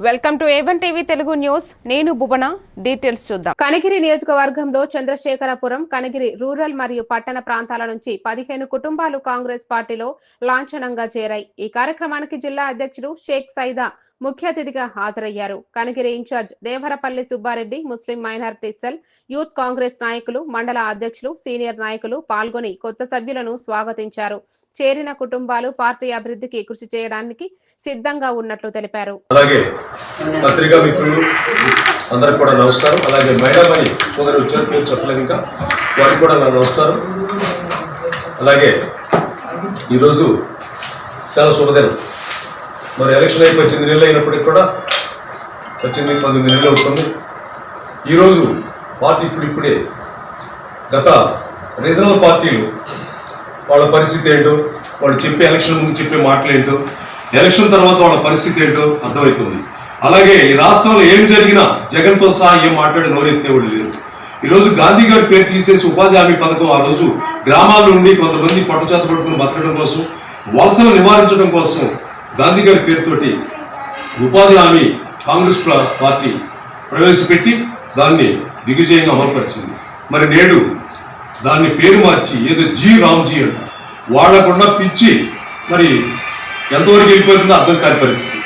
Welcome to A one TV Telugu news. నేను Bhuvana details చూద్దాం. కనగిరి నియోజకవర్గంలో చంద్రశేఖరపురం కనగిరి రూరల్ మరియు పట్టణ ప్రాంతాల నుంచి పదిహేను కుటుంబాలు కాంగ్రెస్ పార్టీలో లాంఛనంగా చేరాయి. ఈ కార్యక్రమానికి జిల్లా అధ్యక్షుడు షేక్ సైదా ముఖ్య అతిథిగా హాజరయ్యారు. Kanigiri incharge Devarapalli Subbareddy Muslim minority cell youth Congress నాయకులు మండల అధ్యక్షులు సీనియర్ నాయకులు పాల్గొని కొత్త సభ్యులను స్వాగతించారు. చేరిన కుటుంబాలు పార్టీ అభివృద్ధికి కృషి చేయడానికి సిద్ధంగా ఉన్నట్లు తెలిపారు. అలాగే పత్రికా మిత్రులు అందరికి కూడా నమస్కారం. అలాగే మేడం అని సోదరి వచ్చారు పేరు చెప్పలేదు ఇంకా. వారికి కూడా నా నమస్కారం. అలాగే ఈరోజు చాలా శుభదినం. మరి ఎలక్షన్ అయిపోయి పద్దెనిమిది నెలలు అయినప్పటికి కూడా పద్దెనిమిది పంతొమ్మిది నెలలు అవుతుంది. ఈరోజు పార్టీ ఇప్పుడు ఇప్పుడే గత రీజనల్ పార్టీలు వాళ్ళ పరిస్థితి ఏంటో వాళ్ళు చెప్పే ఎలక్షన్ ముందు చెప్పే మాటలు ఏంటో ఎలక్షన్ తర్వాత వాళ్ళ పరిస్థితి ఏంటో అర్థమవుతుంది. అలాగే ఈ రాష్ట్రంలో ఏం జరిగినా జగన్తో సహా ఏం మాట్లాడి నోరెత్తేవాడు లేరు. ఈరోజు గాంధీ గారి పేరు తీసేసి ఉపాధి హామీ పథకం ఆ రోజు గ్రామాల నుండి కొంతమంది పట్టుచేత పట్టుకుని బతకడం కోసం వలసలు నివారించడం కోసం గాంధీ గారి పేరుతోటి ఉపాధి హామీ కాంగ్రెస్ పార్టీ ప్రవేశపెట్టి దాన్ని దిగ్విజయంగా అమలుపరిచింది. మరి నేడు దాన్ని పేరు మార్చి ఏదో జీ రామ్జీ అంట వాడకుండా పిచ్చి మరి ఎంతవరకు వెళ్ళిపోతుందో అర్థం కాని పరిస్థితి.